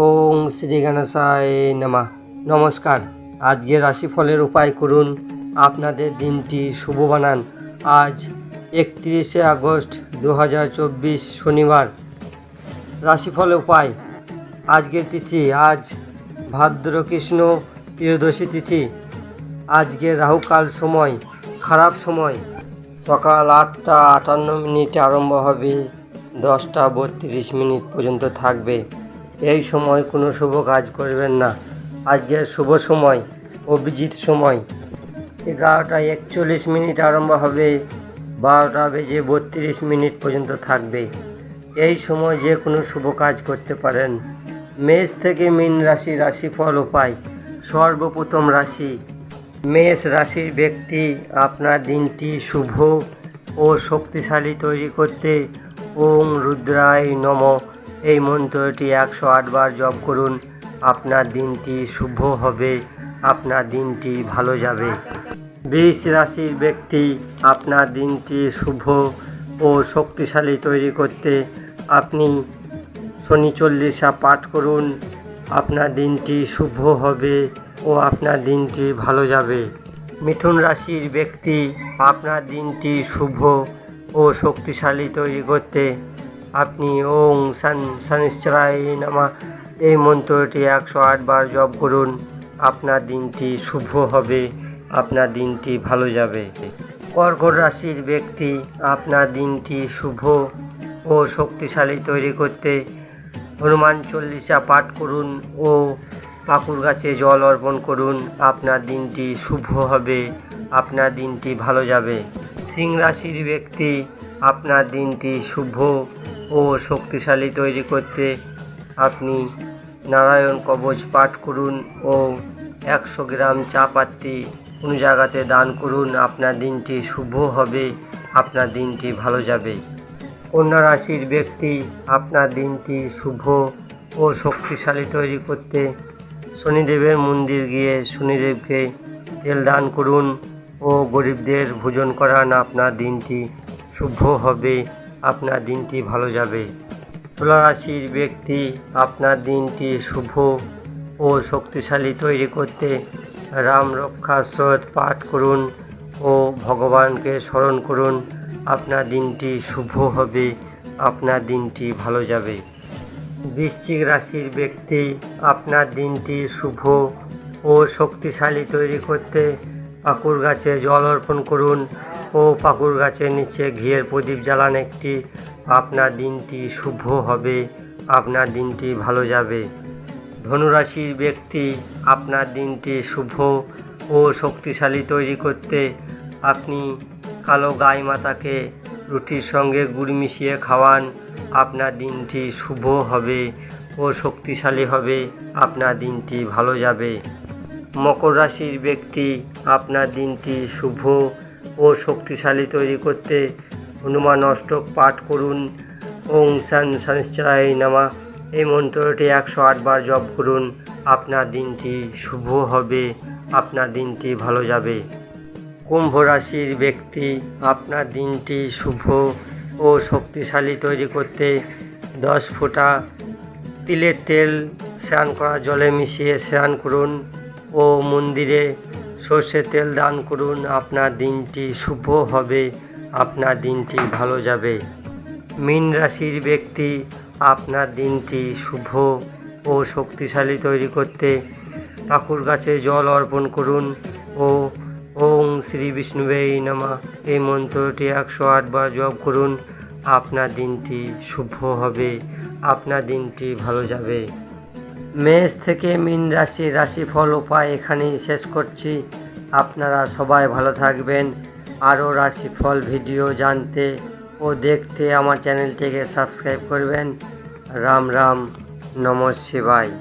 ওং শ্রী গণেশায় নমা। নমস্কার। আজকের রাশিফলের উপায় করুন। আপনাদের দিনটি শুভ বানান। আজ একত্রিশে আগস্ট দু হাজার চব্বিশ শনিবার। রাশিফল উপায়। আজকের তিথি। আজ ভাদ্র কৃষ্ণ ত্রয়োদশী তিথি। আজকের রাহুকাল সময়। খারাপ সময়। সকাল আটটা আটান্ন মিনিটে আরম্ভ হবে। দশটা বত্রিশ মিনিট পর্যন্ত থাকবে। এই সময় কোনো শুভ কাজ করবেন না। আজকের শুভ সময়, অভিজিৎ সময়। এগারোটা একচল্লিশ মিনিট আরম্ভ হবে, বারোটা বেজে বত্রিশ মিনিট পর্যন্ত থাকবে। এই সময় যে কোনো শুভ কাজ করতে পারেন। মেষ থেকে মীন রাশি রাশিফল উপায় সর্বপ্রথম রাশি, মেষ রাশির ব্যক্তি আপনার দিনটি শুভ ও শক্তিশালী তৈরি করতে। ওম রুদ্রায় নম। এই মন্ত্রটি একশো আটবার জপ করুন। আপনার দিনটি শুভ হবে, আপনার দিনটি ভালো যাবে। বৃষ রাশির ব্যক্তি, আপনার দিনটি শুভ ও শক্তিশালী তৈরি করতে আপনি শনি চল্লিশা পাঠ করুন। আপনার দিনটি শুভ হবে ও আপনার দিনটি ভালো যাবে। মিথুন রাশির ব্যক্তি, আপনার দিনটি শুভ ও শক্তিশালী তৈরি করতে আপনি ওং সান শনিশ্চরায় নামা। এই মন্ত্রটি একশো আটবার জপ করুন। আপনার দিনটি শুভ হবে, আপনার দিনটি ভালো যাবে। কর্কট রাশির ব্যক্তি, আপনার দিনটি শুভ ও শক্তিশালী তৈরি করতে হনুমান চল্লিশা পাঠ করুন ও পাকুর গাছে জল অর্পণ করুন। আপনার দিনটি শুভ হবে, আপনার দিনটি ভালো যাবে। সিং রাশির ব্যক্তি, আপনার দিনটি শুভ ও শক্তিশালী তৈরি করতে আপনি নারায়ণ কবচ পাঠ করুন ও একশো গ্রাম চা পাত্রি কোনো জায়গাতে দান করুন, আপনার দিনটি শুভ হবে, আপনার দিনটি ভালো যাবে। কন্যা রাশির ব্যক্তি, আপনার দিনটি শুভ ও শক্তিশালী তৈরি করতে শনিদেবের মন্দির গিয়ে শনিদেবকে তেল দান করুন ও গরিবদের ভোজন করান, আপনার দিনটি শুভ হবে। আপনার দিনটি ভালো যাবে। তুলা রাশির ব্যক্তি আপনার দিনটি শুভ ও শক্তিশালী তৈরি করতে রাম রক্ষা স্রোত পাঠ করুন ও ভগবানকে স্মরণ করুন। আপনার দিনটি শুভ হবে, আপনার দিনটি ভালো যাবে। বৃশ্চিক রাশির ব্যক্তি আপনার দিনটি শুভ ও শক্তিশালী তৈরি করতে পাকুর গাছে জল অর্পণ করুন। ও পাকুর গাছের নিচে ঘিয়ের প্রদীপ জ্বালান একটি। আপনার দিনটি শুভ হবে, আপনার দিনটি ভালো যাবে। ধনুরাশির ব্যক্তি, আপনার দিনটি শুভ ও শক্তিশালী তৈরি করতে আপনি কালো গাই মাতাকে রুটির সঙ্গে গুড় মিশিয়ে খাওয়ান। আপনার দিনটি শুভ হবে ও শক্তিশালী হবে, আপনার দিনটি ভালো যাবে। মকর রাশির ব্যক্তি, আপনার দিনটি শুভ ও শক্তিশালী তৈরি করতে হনুমান অষ্টক পাঠ করুন। ওং সান শনিশ্চরায় নামা। এই মন্ত্রটি একশো আটবার জপ করুন। আপনার দিনটি শুভ হবে, আপনার দিনটি ভালো যাবে। কুম্ভ রাশির ব্যক্তি, আপনার দিনটি শুভ ও শক্তিশালী তৈরি করতে দশ ফোঁটা তিলের তেল স্নান করা, জলে মিশিয়ে স্নান করুন ও মন্দিরে সর্ষের তেল দান করুন, আপনার দিনটি শুভ হবে, আপনার দিনটি ভালো যাবে। মীন রাশির ব্যক্তি, আপনার দিনটি শুভ ও শক্তিশালী তৈরি করতে ঠাকুর গাছে জল অর্পণ করুন ও ওং শ্রী বিষ্ণুবেই নামা। এই মন্ত্রটি একশো আটবার জপ করুন, আপনার দিনটি শুভ হবে, আপনার দিনটি ভালো যাবে। মেষ থেকে মিন রাশি, রাশিফল উপায় এখানেই শেষ করছি। আপনারা সবাই ভালো থাকবেন। আরও রাশিফল ভিডিও জানতে ও দেখতে আমার চ্যানেলটিকে সাবস্ক্রাইব করবেন। রাম রাম, নম শিবায়।